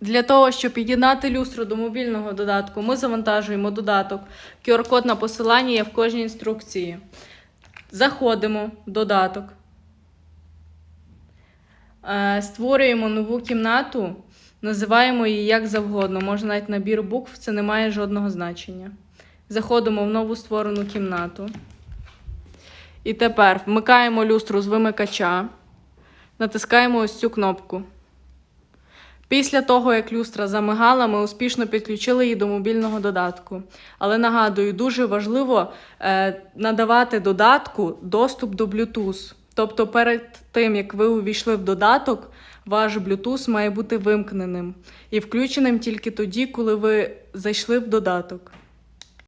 Для того, щоб під'єднати люстру до мобільного додатку, ми завантажуємо додаток. QR-код на посиланні є в кожній інструкції. Заходимо в додаток. Е, Створюємо нову кімнату, називаємо її як завгодно. Можна навіть набір букв, це не має жодного значення. Заходимо в нову створену кімнату. І тепер вмикаємо люстру з вимикача, натискаємо ось цю кнопку. Після того, як люстра замигала, ми успішно підключили її до мобільного додатку. Але нагадую, дуже важливо е, надавати додатку доступ до Bluetooth. Тобто, перед тим як ви увійшли в додаток, ваш Bluetooth має бути вимкненим і включеним тільки тоді, коли ви зайшли в додаток.